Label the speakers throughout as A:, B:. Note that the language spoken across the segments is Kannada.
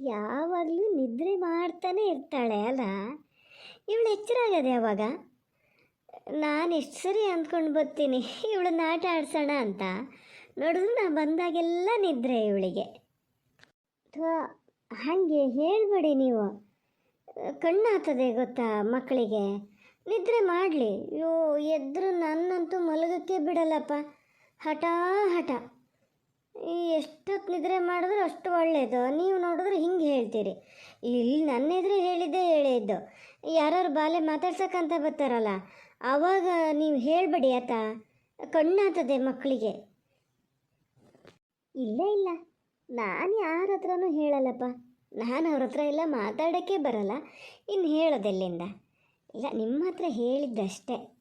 A: ಯಾವಾಗಲೂ ನಿದ್ರೆ ಮಾಡ್ತಾನೆ ಇರ್ತಾಳೆ, ಅಲ್ಲ? ಇವಳು ಎಚ್ಚರ ಆಗದೆ ಯಾವಾಗ? ನಾನು ಎಷ್ಟು ಸರಿ ಅಂದ್ಕೊಂಡು ಬರ್ತೀನಿ, ಇವಳು ಆಟ ಆಡ್ಸೋಣ ಅಂತ. ನೋಡಿದ್ರು ನಾನು ಬಂದಾಗೆಲ್ಲ ನಿದ್ರೆ ಇವಳಿಗೆ. ಹಾಗೆ ಹೇಳಬೇಡಿ ನೀವು. ಕಣ್ಣಾಗ್ತದೆ ಗೊತ್ತಾ ಮಕ್ಕಳಿಗೆ? ನಿದ್ರೆ ಮಾಡಲಿ. ಅಯ್ಯೋ, ಎದ್ರು ನನ್ನಂತೂ ಮಲಗಕ್ಕೆ ಬಿಡಲ್ಲಪ್ಪ. ಹಠ ಹಠ. ಎಷ್ಟೊತ್ತು ನಿದ್ರೆ ಮಾಡಿದ್ರು ಅಷ್ಟು ಒಳ್ಳೆಯದು. ನೀವು ನೋಡಿದ್ರೆ ಹಿಂಗೆ ಹೇಳ್ತೀರಿ. ಇಲ್ಲಿ ನನ್ನ ಎದುರು ಹೇಳಿದ್ದೇ ಹೇಳಿದ್ದು ಯಾರು ಬಾಲೆ ಮಾತಾಡ್ಸಕ್ಕಂತ ಬರ್ತಾರಲ್ಲ ಆವಾಗ ನೀವು ಹೇಳಬೇಡಿ ಆತ. ಕಣ್ಣಾತದೆ ಮಕ್ಕಳಿಗೆ. ಇಲ್ಲ ಇಲ್ಲ. ನಾನು ಯಾರ ಹತ್ರನೂ ಹೇಳಲ್ಲಪ್ಪ. ನಾನು ಅವ್ರ ಹತ್ರ ಎಲ್ಲ ಮಾತಾಡೋಕ್ಕೆ ಬರಲ್ಲ. ಇನ್ನು ಹೇಳೋದೆಲ್ಲಿಂದ? ಇಲ್ಲ, ನಿಮ್ಮ ಹತ್ರ ಹೇಳಿದ್ದಷ್ಟೇ.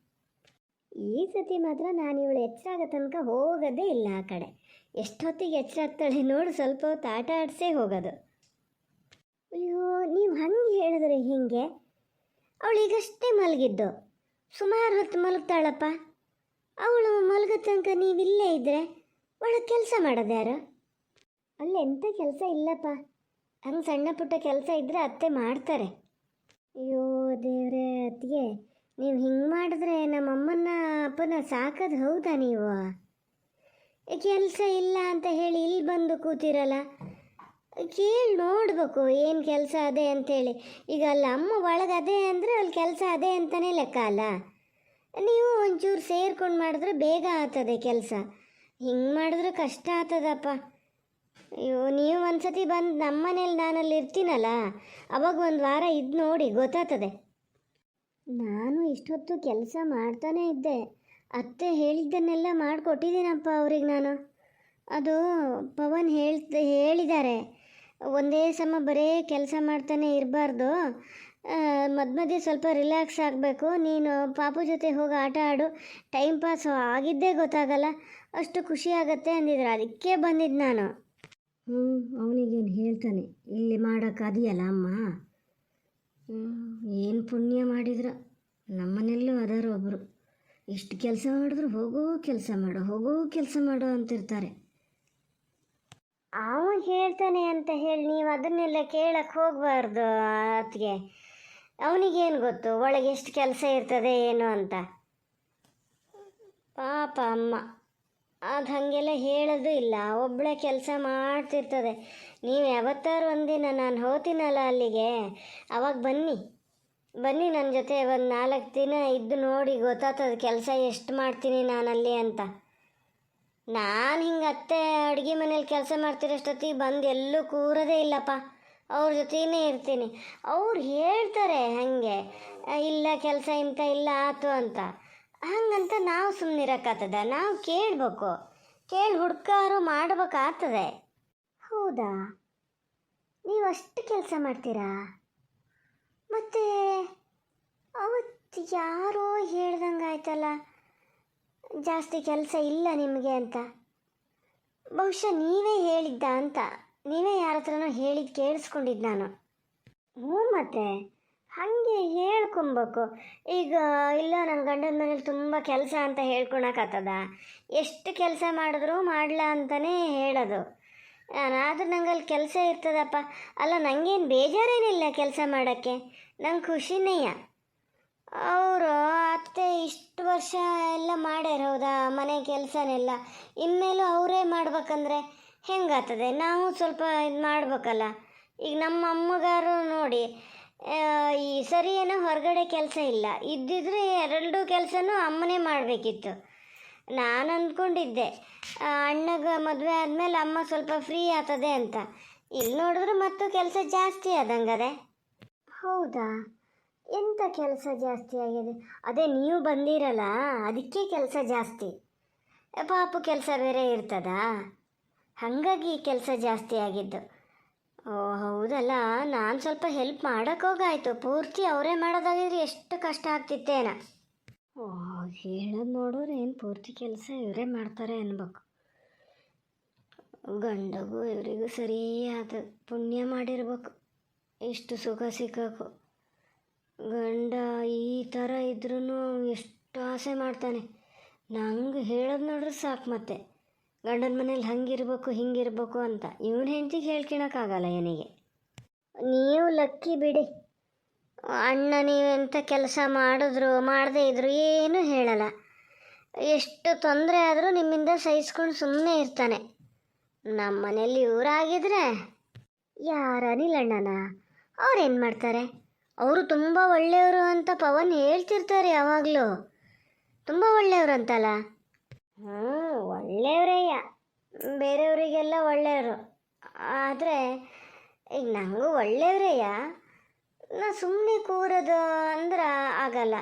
A: ಈ ಸತಿ ಮಾತ್ರ ನಾನು ಇವಳು ಹೆಚ್ಚಾಗ ತನಕ ಹೋಗೋದೇ ಇಲ್ಲ ಆ ಕಡೆ. ಎಷ್ಟೊತ್ತಿಗೆ ಎಚ್ಚರ ಆಗ್ತಾಳೆ ನೋಡು ಸ್ವಲ್ಪ ಹೊತ್ತು ಆಟ ಆಡಿಸೇ ಹೋಗೋದು. ಅಯ್ಯೋ, ನೀವು ಹಂಗೆ ಹೇಳಿದ್ರೆ ಹೀಗೆ? ಅವಳು ಈಗಷ್ಟೇ ಮಲಗಿದ್ದು. ಸುಮಾರು ಹೊತ್ತು ಮಲಗ್ತಾಳಪ್ಪ. ಅವಳು ಮಲಗೋ ತನಕ ನೀವಿಲ್ಲೇ ಇದ್ದರೆ ಒಳಗೆ ಕೆಲಸ ಮಾಡೋದು ಯಾರು? ಅಲ್ಲಿ ಎಂಥ ಕೆಲಸ ಇಲ್ಲಪ್ಪ. ಹಂಗೆ ಸಣ್ಣ ಪುಟ್ಟ ಕೆಲಸ ಇದ್ದರೆ ಅತ್ತೆ ಮಾಡ್ತಾರೆ. ಅಯ್ಯೋ, ದೇವ್ರೆ, ಅತ್ತಿಗೆ, ನೀವು ಹಿಂಗೆ ಮಾಡಿದ್ರೆ ನಮ್ಮಮ್ಮನ ಅಪ್ಪನ ಸಾಕೋದು ಹೌದಾ ನೀವು? ಕೆಲಸ ಇಲ್ಲ ಅಂತ ಹೇಳಿ ಇಲ್ಲಿ ಬಂದು ಕೂತಿರಲ್ಲ? ಕೇಳಿ ನೋಡಬೇಕು, ಏನು ಕೆಲಸ ಅದೇ ಅಂತೇಳಿ ಈಗ ಅಲ್ಲ ಅಮ್ಮ ಒಳಗೆ ಅದೇ ಅಂದರೆ ಅಲ್ಲಿ ಕೆಲಸ ಅದೇ ಅಂತಲೇ ಲೆಕ್ಕ ಅಲ್ಲ? ನೀವು ಒಂಚೂರು ಸೇರ್ಕೊಂಡು ಮಾಡಿದ್ರೆ ಬೇಗ ಆಗ್ತದೆ ಕೆಲಸ. ಹಿಂಗೆ ಮಾಡಿದ್ರೆ ಕಷ್ಟ ಆಗ್ತದಪ್ಪ. ಅಯ್ಯೋ, ನೀವು ಒಂದ್ಸತಿ ಬಂದು ನಮ್ಮ ಮನೇಲಿ ನಾನಲ್ಲಿ ಇರ್ತೀನಲ್ಲ? ಅವಾಗ ಒಂದು ವಾರ ಇದು ನೋಡಿ ಗೊತ್ತಾಗ್ತದೆ. ನಾನು ಇಷ್ಟೊತ್ತು ಕೆಲಸ ಮಾಡ್ತಾನೇ ಇದ್ದೆ. ಅತ್ತೆ ಹೇಳಿದ್ದನ್ನೆಲ್ಲ ಮಾಡಿಕೊಟ್ಟಿದ್ದೀನಪ್ಪ ಅವ್ರಿಗೆ ನಾನು. ಅದು ಪವನ್ ಹೇಳ್ತ, ಹೇಳಿದ್ದಾರೆ. ಒಂದೇ ಸಮ ಬರೇ ಕೆಲಸ ಮಾಡ್ತಾನೆ ಇರಬಾರ್ದು. ಮಧ್ಯ ಮಧ್ಯೆ ಸ್ವಲ್ಪ ರಿಲ್ಯಾಕ್ಸ್ ಆಗಬೇಕು. ನೀನು ಪಾಪು ಜೊತೆ ಹೋಗಿ ಆಟ ಆಡು. ಟೈಮ್ ಪಾಸ್ ಆಗಿದ್ದೇ ಗೊತ್ತಾಗಲ್ಲ. ಅಷ್ಟು ಖುಷಿ ಆಗುತ್ತೆ ಅಂದಿದ್ರು. ಅದಕ್ಕೆ ಬಂದಿದ್ದು ನಾನು. ಹ್ಞೂ ಅವನಿಗೇನು ಹೇಳ್ತಾನೆ. ಇಲ್ಲಿ ಮಾಡೋಕ್ಕಾದಿಯಲ್ಲ ಅಮ್ಮ. ಏನು ಪುಣ್ಯ ಮಾಡಿದ್ರ. ನಮ್ಮನೆಯಲ್ಲೂ ಅದಾರ ಒಬ್ಬರು ಎಷ್ಟು ಕೆಲಸ ಮಾಡಿದ್ರು ಹೋಗೋ ಕೆಲಸ ಮಾಡು, ಹೋಗೋ ಕೆಲಸ ಮಾಡು ಅಂತಿರ್ತಾರೆ. ಅವ ಹೇಳ್ತಾನೆ ಅಂತ ಹೇಳಿ ನೀವು ಅದನ್ನೆಲ್ಲ ಕೇಳಕ್ಕೆ ಹೋಗಬಾರ್ದು ಅತ್ತಿಗೆ. ಅವನಿಗೇನು ಗೊತ್ತು, ಒಳಗೆ ಎಷ್ಟು ಕೆಲಸ ಇರ್ತದೆ ಏನು ಅಂತ. ಪಾಪ ಅಮ್ಮ, ಅದು ಹಾಗೆಲ್ಲ ಹೇಳೋದು ಇಲ್ಲ. ಒಬ್ಬಳೆ ಕೆಲಸ ಮಾಡ್ತಿರ್ತದೆ. ನೀವು ಯಾವತ್ತಾರು ಒಂದಿನ ನಾನು ಹೋತಿನಲ್ಲ ಅಲ್ಲಿಗೆ, ಅವಾಗ ಬನ್ನಿ. ಬನ್ನಿ ನನ್ನ ಜೊತೆ ಒಂದು ನಾಲ್ಕು ದಿನ ಇದ್ದು ನೋಡಿ ಗೊತ್ತಾಗ್ತದೆ ಕೆಲಸ ಎಷ್ಟು ಮಾಡ್ತೀನಿ ನಾನಲ್ಲಿ ಅಂತ. ನಾನು ಹಿಂಗೆ ಅತ್ತೆ ಅಡುಗೆ ಮನೇಲಿ ಕೆಲಸ ಮಾಡ್ತಿರೋಷ್ಟೊತ್ತಿಗೆ ಬಂದು ಎಲ್ಲೂ ಕೂರೋದೇ ಇಲ್ಲಪ್ಪ. ಅವ್ರ ಜೊತೆನೇ ಇರ್ತೀನಿ. ಅವ್ರು ಹೇಳ್ತಾರೆ ಹಾಗೆ ಇಲ್ಲ ಕೆಲಸ ಇಂಥ ಇಲ್ಲ, ಆತು ಅಂತ. ಹಂಗಂತ ನಾವು ಸುಮ್ಮನಿರಕ್ಕಾಗ್ತದ ನಾವು ಕೇಳಬೇಕು. ಕೇಳಿ ಹುಡ್ಕಾರು ಮಾಡ್ಬೇಕಾಗ್ತದೆ. ಹೌದಾ? ನೀವು ಅಷ್ಟು ಕೆಲಸ ಮಾಡ್ತೀರಾ? ಮತ್ತೆ ಅವತ್ತು ಯಾರೋ ಹೇಳ್ದಂಗೆ ಆಯ್ತಲ್ಲ, ಜಾಸ್ತಿ ಕೆಲಸ ಇಲ್ಲ ನಿಮಗೆ ಅಂತ. ಬಹುಶಃ ನೀವೇ ಹೇಳಿದ್ದ ಅಂತ. ನೀವೇ ಯಾರ ಹತ್ರನೋ ಹೇಳಿದ್ದು ಕೇಳಿಸ್ಕೊಂಡಿದ್ದು ನಾನು. ಹ್ಞೂ ಮತ್ತೆ, ಹಾಗೆ ಹೇಳ್ಕೊಬೇಕು. ಈಗ ಇಲ್ಲ ನನ್ನ ಗಂಡನ ಮನೇಲಿ ತುಂಬ ಕೆಲಸ ಅಂತ ಹೇಳ್ಕೊಳಕತ್ತದ ಎಷ್ಟು ಕೆಲಸ ಮಾಡಿದ್ರು ಮಾಡ್ಲಾ ಅಂತಲೇ ಹೇಳೋದು. ಆದ್ರೆ ನಂಗೆ ಅಲ್ಲಿ ಕೆಲಸ ಇರ್ತದಪ್ಪ. ಅಲ್ಲ ನನಗೇನು ಬೇಜಾರೇನಿಲ್ಲ ಕೆಲಸ ಮಾಡೋಕ್ಕೆ? ನಂಗೆ ಖುಷಿನೇಯ. ಅವರು ಅತ್ತೆ ಇಷ್ಟು ವರ್ಷ ಎಲ್ಲ ಮಾಡ್ಯಾರ, ಹೌದಾ? ಮನೆ ಕೆಲಸನೆಲ್ಲ. ಇನ್ಮೇಲೂ ಅವರೇ ಮಾಡ್ಬೇಕಂದ್ರೆ ಹೆಂಗಾಗ್ತದೆ? ನಾವು ಸ್ವಲ್ಪ ಇದು ಮಾಡ್ಬೇಕಲ್ಲ. ಈಗ ನಮ್ಮ ಅಮ್ಮಗಾರು ನೋಡಿ ಈ ಸರಿ ಏನೋ ಹೊರಗಡೆ ಕೆಲಸ ಇಲ್ಲ. ಇದ್ದಿದ್ರೆ ಎರಡೂ ಕೆಲಸನೂ ಅಮ್ಮನೇ ಮಾಡಬೇಕಿತ್ತು. ನಾನು ಅಂದ್ಕೊಂಡಿದ್ದೆ ಅಣ್ಣಗ ಮದುವೆ ಆದಮೇಲೆ ಅಮ್ಮ ಸ್ವಲ್ಪ ಫ್ರೀ ಆಗ್ತದೆ ಅಂತ. ಇಲ್ಲಿ ನೋಡಿದ್ರೆ ಮತ್ತು ಕೆಲಸ ಜಾಸ್ತಿ ಆದಂಗದೆ ಹೌದಾ? ಎಂಥ ಕೆಲಸ ಜಾಸ್ತಿ ಆಗಿದೆ? ಅದೇ ನೀವು ಬಂದಿರಲ್ಲ ಅದಕ್ಕೆ ಕೆಲಸ ಜಾಸ್ತಿ. ಪಾಪು ಕೆಲಸ ಬೇರೆ ಇರ್ತದಾ? ಹಾಗಾಗಿ ಕೆಲಸ ಜಾಸ್ತಿ ಆಗಿದ್ದು. ಓ ಹೌದಲ್ಲ ನಾನು ಸ್ವಲ್ಪ ಹೆಲ್ಪ್ ಮಾಡೋಕ್ಕೋಗಾಯಿತು ಪೂರ್ತಿ ಅವರೇ ಮಾಡೋದಾಗಿದ್ರೆ ಎಷ್ಟು ಕಷ್ಟ ಆಗ್ತಿತ್ತೇನ. ಓ ಹೇಳೋದು ನೋಡೋರು ಏನು ಪೂರ್ತಿ ಕೆಲಸ ಇವರೇ ಮಾಡ್ತಾರೆ ಅನ್ಬೇಕು. ಗಂಡಗೂ ಇವರಿಗೂ ಸರಿಯಾದ ಪುಣ್ಯ ಮಾಡಿರ್ಬೇಕು. ಇಷ್ಟು ಸುಖ ಸಿಕ್ಕಾಕು. ಗಂಡ ಈ ಥರ ಇದ್ರೂ ಎಷ್ಟು ಆಸೆ ಮಾಡ್ತಾನೆ. ನಂಗೆ ಹೇಳೋದು ನೋಡ್ರೆ ಸಾಕು ಮತ್ತೆ. ಗಂಡನ ಮನೇಲಿ ಹಂಗಿರ್ಬೇಕು, ಹಿಂಗಿರ್ಬೇಕು ಅಂತ. ಇವನ ಹೆಂಡತಿಗೆ ಹೇಳ್ಕೊಳಕ್ಕಾಗಲ್ಲ ಏನಿಗೆ. ನೀವು ಲಕ್ಕಿ ಬಿಡಿ. ಅಣ್ಣ ನೀವೆಂಥ ಕೆಲಸ ಮಾಡಿದ್ರು, ಮಾಡದೇ ಇದ್ರು ಏನೂ ಹೇಳಲ್ಲ. ಎಷ್ಟು ತೊಂದರೆ ಆದರೂ ನಿಮ್ಮಿಂದ ಸಹಿಸ್ಕೊಂಡು ಸುಮ್ಮನೆ ಇರ್ತಾನೆ. ನಮ್ಮ ಮನೇಲಿ ಇವರಾಗಿದ್ರೆ ಯಾರ ಅನಿಲ್ ಅಣ್ಣನ? ಅವ್ರೇನು ಮಾಡ್ತಾರೆ? ಅವರು ತುಂಬ ಒಳ್ಳೆಯವರು ಅಂತ ಪವನ್ ಹೇಳ್ತಿರ್ತಾರೆ ಯಾವಾಗಲೂ. ತುಂಬ ಒಳ್ಳೆಯವರು ಅಂತಲ್ಲ? ಹ್ಞೂ ಒಳ್ಳೆಯವರೇಯ ಬೇರೆಯವರಿಗೆಲ್ಲ ಒಳ್ಳೆಯವರು. ಆದರೆ, ಈಗ ನನಗೂ ಒಳ್ಳೆಯವರೇಯ ನಾ ಸುಮ್ಮನೆ ಕೂರೋದು ಅಂದ್ರೆ ಆಗಲ್ಲ.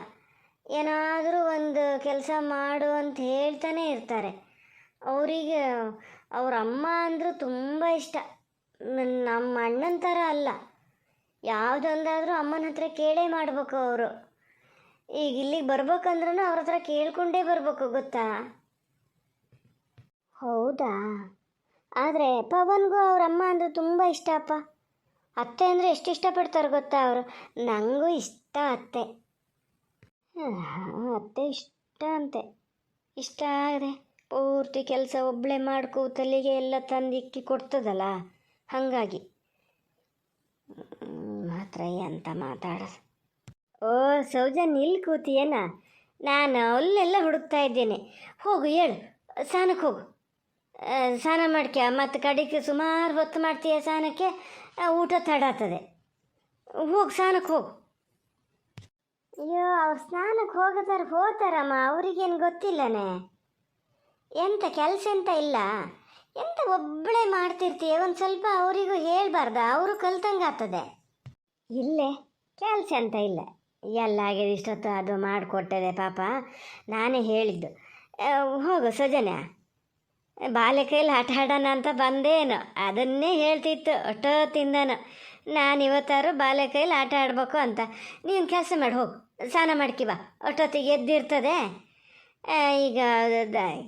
A: ಏನಾದರೂ ಒಂದು ಕೆಲಸ ಮಾಡು ಅಂತ ಹೇಳ್ತಾನೆ ಇರ್ತಾರೆ. ಅವರಿಗೆ, ಅವ್ರ ಅಮ್ಮ ಅಂದರೂ ತುಂಬ ಇಷ್ಟ. ನಮ್ಮ ಅಣ್ಣನ ಥರ ಅಲ್ಲ. ಯಾವುದೊಂದಾದರೂ ಅಮ್ಮನ ಹತ್ರ ಕೇಳೇ ಮಾಡಬೇಕು ಅವರು. ಈಗ ಇಲ್ಲಿಗೆ ಬರ್ಬೇಕಂದ್ರೂ ಅವ್ರ ಹತ್ರ ಕೇಳ್ಕೊಂಡೇ ಬರಬೇಕು, ಗೊತ್ತಾ? ಹೌದಾ? ಆದರೆ ಪವನ್ಗೂ ಅವ್ರ ಅಮ್ಮ ಅಂದರೆ ತುಂಬ ಇಷ್ಟ ಅಪ್ಪ ಅತ್ತೆ ಅಂದರೆ ಎಷ್ಟು ಇಷ್ಟಪಡ್ತಾರೆ ಗೊತ್ತಾ ಅವರು? ನನಗೂ ಇಷ್ಟ ಅತ್ತೆ. ಅತ್ತೆ ಇಷ್ಟ ಅಂತೆ. ಇಷ್ಟ ಆದರೆ ಪೂರ್ತಿ ಕೆಲಸ ಒಬ್ಬಳೆ ಮಾಡ್ಕೋ ತಲೆಗೆ ಎಲ್ಲ ತಂದಿಕ್ಕಿ ಕೊಡ್ತದಲ್ಲ? ಹಾಗಾಗಿ. ಮಾತ್ರ ಎಂತ ಮಾತಾಡೋದು. ಓ ಸೌಜನ್ ಇಲ್ಲಿ ಕೂತಿಯೇನ? ನಾನು ಅಲ್ಲೆಲ್ಲ ಹುಡುಕ್ತಾ ಇದ್ದೇನೆ. ಹೋಗು, ಹೇಳು. ಸ್ನಾನಕ್ಕೆ ಹೋಗು. ಸ್ನಾನ ಮಾಡ್ಕ್ಯ? ಮತ್ತು ಕಡೆಗೆ ಸುಮಾರು ಹೊತ್ತು ಮಾಡ್ತೀಯ ಸ್ನಾನಕ್ಕೆ? ಊಟ ತಡಾತದೆ ಹೋಗಿ ಸ್ನಾನಕ್ಕೆ ಹೋಗು. ಅಯ್ಯೋ, ಅವ್ರು ಸ್ನಾನಕ್ಕೆ ಹೋಗತಾರೆ ಹೋತಾರಮ್ಮ ಅವ್ರಿಗೇನು ಗೊತ್ತಿಲ್ಲನೇ. ಎಂತ ಕೆಲಸ ಎಂತ ಇಲ್ಲ. ಎಂತ ಒಬ್ಬಳೇ ಮಾಡ್ತಿರ್ತೀಯ? ಒಂದು ಸ್ವಲ್ಪ ಅವರಿಗೂ ಹೇಳ್ಬಾರ್ದ. ಅವರು ಕಲ್ತಂಗೆ ಆಗ್ತದೆ. ಇಲ್ಲೇ, ಕೆಲಸ ಅಂತ ಇಲ್ಲ. ಎಲ್ಲ ಆಗಿದೆ ಇಷ್ಟೊತ್ತು ಅದು ಮಾಡಿಕೊಟ್ಟದೆ ಪಾಪ. ನಾನೇ ಹೇಳಿದ್ದು. ಹೋಗು ಸಜನ ಬಾಲ್ಯ ಕೈಲಿ ಆಟ ಆಡೋಣ ಅಂತ ಬಂದೇನು? ಅದನ್ನೇ ಹೇಳ್ತಿತ್ತು ಅಷ್ಟೊತ್ತಿಂದನು ನಾನು ಇವತ್ತಾರು ಬಾಲ್ಯ ಆಟ ಆಡಬೇಕು ಅಂತ. ನೀನು ಕೆಲಸ ಮಾಡಿ, ಹೋಗು. ಸ್ನಾನ ಮಾಡ್ಕಿ ಬಾ. ಎದ್ದಿರ್ತದೆ. ಈಗ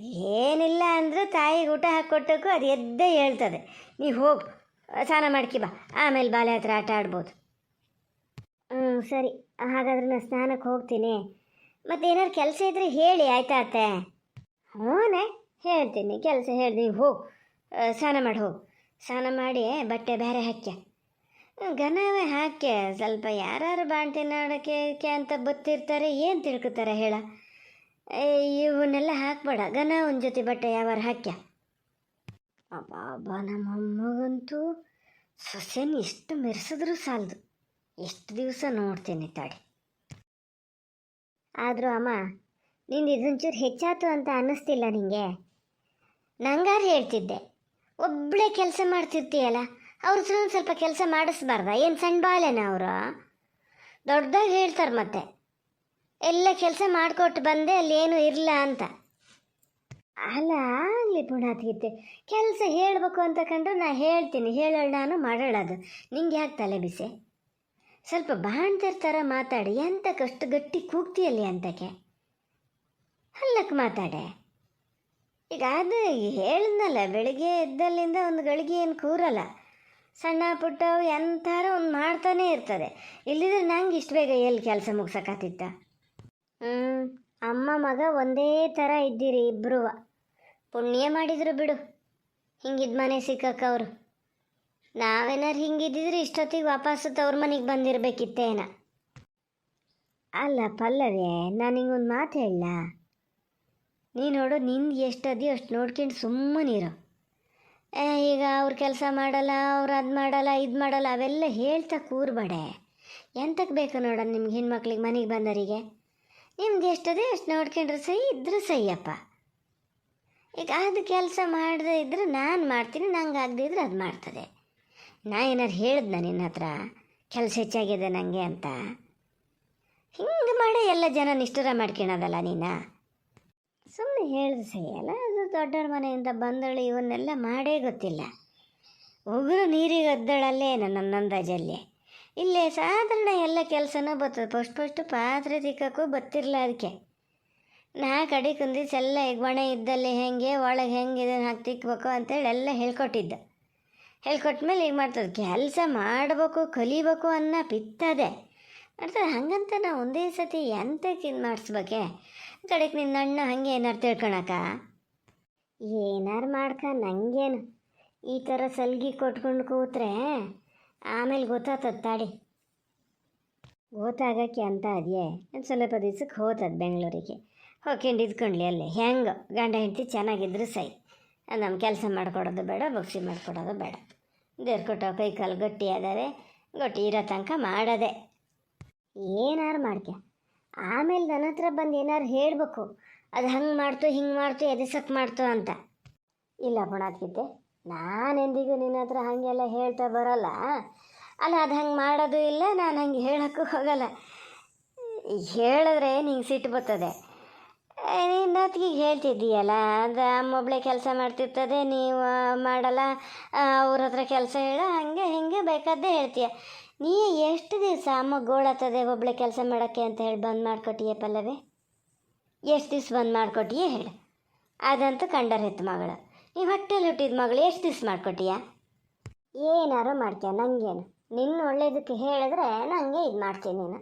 A: ಏನಿಲ್ಲ ಅಂದರೂ ತಾಯಿಗೆ ಊಟ ಹಾಕ್ಕೊಟ್ಟಕ್ಕೂ ಅದು ಎದ್ದೇ ಹೇಳ್ತದೆ. ನೀವು ಹೋಗು, ಸ್ನಾನ ಮಾಡ್ಕಿ ಬಾ. ಆಮೇಲೆ ಬಾಲ್ಯ ಹತ್ರ ಆಟ ಆಡ್ಬೋದು. ಹ್ಞೂ ಸರಿ. ಹಾಗಾದ್ರೆ ನಾನು ಸ್ನಾನಕ್ಕೆ ಹೋಗ್ತೀನಿ. ಮತ್ತೆ ಏನಾದ್ರು ಕೆಲಸ ಇದ್ದರೆ ಹೇಳಿ, ಆಯ್ತಾ ಅತ್ತೆ? ಹ್ಞೂನೇ. ಹೇಳ್ತೀನಿ, ಕೆಲಸ ಹೇಳಿ, ನೀವು ಹೋ ಸ್ನಾನ ಮಾಡಿ ಹೋಗು. ಸ್ನಾನ ಮಾಡಿ ಬಟ್ಟೆ ಬೇರೆ ಹಾಕ್ಯ. ಗನವೇ ಹಾಕ್ಯ. ಸ್ವಲ್ಪ ಯಾರು ಬಾಣ್ತಿ ನೋಡೋಕೆ ಅಂತ ಬತ್ತಿರ್ತಾರೆ ಏನು ತಿಳ್ಕೊತಾರೆ ಹೇಳ. ಇವನ್ನೆಲ್ಲ ಹಾಕ್ಬೇಡ. ಗನ ಒಂದು ಜೊತೆ ಬಟ್ಟೆ ಯಾವಾರು ಹಾಕ್ಯ. ಅಬ್ಬಾ ನಮ್ಮಮ್ಮಗಂತೂ ಸೊಸೆನ ಎಷ್ಟು ಮೆರೆಸಿದ್ರೂ ಸಾಲದು. ಎಷ್ಟು ದಿವಸ ನೋಡ್ತೀನಿ ತಾಡಿ ಆದರೂ ಅಮ್ಮ, ನಿಂದು ಇದೊಂಚೂರು ಹೆಚ್ಚಾತು ಅಂತ ಅನ್ನಿಸ್ತಿಲ್ಲ ನಿಂಗೆ? ನಂಗಾರು ಹೇಳ್ತಿದ್ದೆ ಒಬ್ಬಳೇ ಕೆಲಸ ಮಾಡ್ತಿರ್ತೀಯಲ್ಲ ಅವ್ರ ಹತ್ರ ಸ್ವಲ್ಪ ಕೆಲಸ ಮಾಡಿಸ್ಬಾರ್ದ? ಏನು ಸಣ್ಣ ಬಾಳೆನ ಅವರು? ದೊಡ್ಡದಾಗಿ ಹೇಳ್ತಾರೆ ಮತ್ತೆ, ಎಲ್ಲ ಕೆಲಸ ಮಾಡಿಕೊಟ್ಟು ಬಂದೆ, ಅಲ್ಲಿ ಏನು ಇರಲ್ಲ ಅಂತ. ಅಲ್ಲ, ಆಗಲಿ ಪುಣಾತ್ಗಿತ್ತೆ ಕೆಲಸ ಹೇಳಬೇಕು ಅಂತ ಕಂಡು ನಾ ಹೇಳ್ತೀನಿ ಹೇಳೋಣ ನಾನು ಮಾಡೋಳದು ನಿಂಗೆ ಯಾಕೆ ತಲೆ ಬಿಸಿ? ಸ್ವಲ್ಪ ಬಾಣ್ತಿರ್ ಥರ ಮಾತಾಡಿ ಎಂತಕ್ಕಷ್ಟು ಗಟ್ಟಿ ಕೂಗ್ತಿಯಲ್ಲಿ ಅಂತಕ್ಕೆ? ಅಲ್ಲಕ್ಕೆ ಮಾತಾಡೆ. ಈಗ ಅದು ಹೇಳಿದ್ನಲ್ಲ, ಬೆಳಿಗ್ಗೆ ಎದ್ದಲ್ಲಿಂದ ಒಂದು ಗಳಿಗೆ ಏನು ಕೂರಲ್ಲ. ಸಣ್ಣ ಪುಟ್ಟ ಎಂಥಾರ ಒಂದು ಮಾಡ್ತಾನೇ ಇರ್ತದೆ. ಇಲ್ಲಿದ್ರೆ ನಂಗೆ ಇಷ್ಟು ಬೇಗ ಎಲ್ಲಿ ಕೆಲಸ ಮುಗ್ಸಕ್ಕಾತಿತ್ತ? ಹ್ಞೂ ಅಮ್ಮ ಮಗ ಒಂದೇ ಥರ ಇದ್ದೀರಿ ಇಬ್ಬರು ಪುಣ್ಯ ಮಾಡಿದ್ರು ಬಿಡು. ಹಿಂಗಿದ್ ಮನೆ ಸಿಕ್ಕಕ್ಕವ್ರು ನಾವೇನಾರು ಹಿಂಗಿದ್ದಿದ್ರೆ ಇಷ್ಟೊತ್ತಿಗೆ ವಾಪಸ್ಸು ತವ್ರ ಮನೆಗೆ ಬಂದಿರಬೇಕಿತ್ತೇನ? ಅಲ್ಲ ಪಲ್ಲವೇ ನಾನು ಹಿಂಗೊಂದು ಮಾತು ಹೇಳ ನೀ ನೋಡು ನಿಂದು ಎಷ್ಟು ಅದೆಯೋ ಅಷ್ಟು ನೋಡ್ಕೊಂಡು ಸುಮ್ಮನಿರು ಏ, ಈಗ ಅವ್ರ ಕೆಲಸ ಮಾಡಲ್ಲ ಅವ್ರು ಅದು ಮಾಡಲ್ಲ ಇದು ಮಾಡಲ್ಲ ಅವೆಲ್ಲ ಹೇಳ್ತಾ ಕೂರ್ಬೇಡೆ. ಎಂತಕ್ಕೆ ಬೇಕು ನೋಡ ನಿಮ್ಗೆ ಹೆಣ್ಮಕ್ಳಿಗೆ ಮನೆಗೆ ಬಂದವರಿಗೆ ನಿಮ್ಗೆ ಎಷ್ಟದೇ ಅಷ್ಟು ನೋಡ್ಕೊಂಡ್ರೆ ಸಹಿ ಇದ್ರೂ ಸಹಿಯಪ್ಪ. ಈಗ ಅದು ಕೆಲಸ ಮಾಡದೇ ಇದ್ರೆ ನಾನು ಮಾಡ್ತೀನಿ ನಂಗೆ ಆಗದಿದ್ರೆ ಅದು ಮಾಡ್ತದೆ. ನಾ ಏನಾರು ಹೇಳಿದ್ನ ನಿನ್ನ ಹತ್ರ? ಕೆಲಸ ಹೆಚ್ಚಾಗಿದೆ ನನಗೆ ಅಂತ. ಹಿಂಗೆ ಮಾಡೇ ಎಲ್ಲ ಜನ ನಿಷ್ಠುರ ಮಾಡ್ಕೊಳೋದಲ್ಲ ನೀನು? ಸುಮ್ಮನೆ ಹೇಳಿದ್ರೆ ಸರಿ ಅಲ್ಲ, ಅದು ದೊಡ್ಡವ್ರ ಮನೆಯಿಂದ ಬಂದಳು, ಇವನ್ನೆಲ್ಲ ಮಾಡೇ ಗೊತ್ತಿಲ್ಲ. ಉಗುರು ನೀರಿಗೆ ಅದ್ದಳಲ್ಲೇ ನನ್ನ ಅಂದಾಜಲ್ಲಿ. ಇಲ್ಲೇ ಸಾಧಾರಣ ಎಲ್ಲ ಕೆಲಸನೂ ಬರ್ತದೆ ಫಸ್ಟ್ ಫಸ್ಟು ಪಾತ್ರೆ ತಿಕ್ಕಕ್ಕೂ ಬತ್ತಿರಲ್ಲ ಅದಕ್ಕೆ ನಾ ಕಡೆ ಈಗ ಒಣ ಇದ್ದಲ್ಲಿ ಹೆಂಗೆ, ಒಳಗೆ ಹೆಂಗೆ ಇದನ್ನು ಹಾಕಿ ತಿಕ್ಬೇಕು ಅಂತೇಳಿ ಎಲ್ಲ ಹೇಳ್ಕೊಟ್ಟಿದ್ದ. ಹೇಳ್ಕೊಟ್ಮೇಲೆ ಈಗ ಮಾಡ್ತದೆ, ಕೆಲಸ ಮಾಡಬೇಕು, ಕಲಿಬೇಕು ಅನ್ನೋ ಪಿತ್ತದೆ. ಮಾಡ್ತಾರೆ ಹಂಗಂತ ನಾವು ಒಂದೇ ಸತಿ ಎಂತಕ್ಕೆ ಇದು ಮಾಡಿಸ್ಬೇಕೆ ಕಡೆಗೆ ನಿನ್ನ ಅಣ್ಣ ಹಂಗೆ ಏನಾರು ತಿಳ್ಕೊಳಕ ಏನಾರು ಮಾಡ್ಕ ನಂಗೇನು? ಈ ಥರ ಸಲ್ಗಿ ಕೊಟ್ಕೊಂಡು ಕೂತ್ರೆ ಆಮೇಲೆ ಗೊತ್ತಾತದ ತಾಡಿ ಗೊತ್ತಾಗಕ್ಕೆ ಅಂತ ಅದೇ ಒಂದು ಸ್ವಲ್ಪ ದಿವ್ಸಕ್ಕೆ ಹೋತದ ಬೆಂಗಳೂರಿಗೆ. ಹೋಗ್ಕೊಂಡು ಇದ್ಕೊಂಡ್ಲಿ ಅಲ್ಲೇ. ಹೆಂಗೆ? ಗಂಡ ಹೆಂಡತಿ ಚೆನ್ನಾಗಿದ್ರು ಸೈ. ನಮ್ಮ ಕೆಲಸ ಮಾಡಿಕೊಡೋದು ಬೇಡ ಬಕ್ಷಿ ಮಾಡಿಕೊಡೋದು ಬೇಡ. ದೇವ್ರ ಕೊಟ್ಟೋ ಕೈ ಕಾಲು ಗಟ್ಟಿ ಆದರೆ ಗಟ್ಟಿ ಇರೋ ತನಕ ಮಾಡೋದೆ. ಏನಾರು ಮಾಡ್ಕೆ ಆಮೇಲೆ ನನ್ನ ಹತ್ರ ಬಂದು ಏನಾರು ಹೇಳಬೇಕು. ಅದು ಹಂಗೆ ಮಾಡ್ತು, ಹಿಂಗೆ ಮಾಡ್ತು ಎದೆಸಕ್ಕೆ ಮಾಡ್ತು ಅಂತ. ಇಲ್ಲ ಪುಣಾತ್ಕಿದ್ದೆ ನಾನು ಎಂದಿಗೂ ನಿನ್ನ ಹತ್ರ ಹಾಗೆಲ್ಲ ಹೇಳ್ತಾ ಬರೋಲ್ಲ. ಅಲ್ಲ, ಅದು ಹಂಗೆ ಮಾಡೋದು ಇಲ್ಲ, ನಾನು ಹಂಗೆ ಹೇಳೋಕ್ಕೂ ಹೋಗಲ್ಲ. ಹೇಳಿದ್ರೆ ನಿಂಗೆ ಸಿಟ್ಟು ಬರ್ತದೆ. ನಿನ್ನ ಹೊತ್ತಿಗೆ ಹೇಳ್ತಿದ್ದೀಯಲ್ಲ, ಅದು ಅಮ್ಮೊಬ್ಳೆ ಕೆಲಸ ಮಾಡ್ತಿರ್ತದೆ, ನೀವು ಮಾಡಲ್ಲ ಅವ್ರ ಹತ್ರ ಕೆಲಸ ಹೇಳ, ಹಂಗೆ ಹಿಂಗೆ ಬೇಕಾದ್ದೇ ಹೇಳ್ತೀಯ. ನೀ ಎಷ್ಟು ದಿವಸ ಅಮ್ಮ ಗೋಳತ್ತದೆ ಒಬ್ಳೆ ಕೆಲಸ ಮಾಡೋಕ್ಕೆ ಅಂತ ಹೇಳಿ ಬಂದ್ ಮಾಡಿಕೊಟ್ಟಿಯೇ ಪಲ್ಲವಿ? ಎಷ್ಟು ದಿವ್ಸ ಬಂದ್ ಮಾಡಿಕೊಟ್ಟಿಯೇ ಹೇಳು. ಅದಂತೂ ಕಂಡರ್ ಹೆತ್ತು ಮಗಳು. ನೀವು ಹೊಟ್ಟೆಲಿ ಹುಟ್ಟಿದ ಮಗಳು ಎಷ್ಟು ದಿವ್ಸ ಮಾಡ್ಕೊಟ್ಟಿಯ? ಏನಾರು ಮಾಡ್ತೀಯ ನನಗೇನು ನಿನ್ನ ಒಳ್ಳೇದಕ್ಕೆ ಹೇಳಿದ್ರೆ ನನಗೆ ಇದು ಮಾಡ್ತೀನಿ ನೀನು.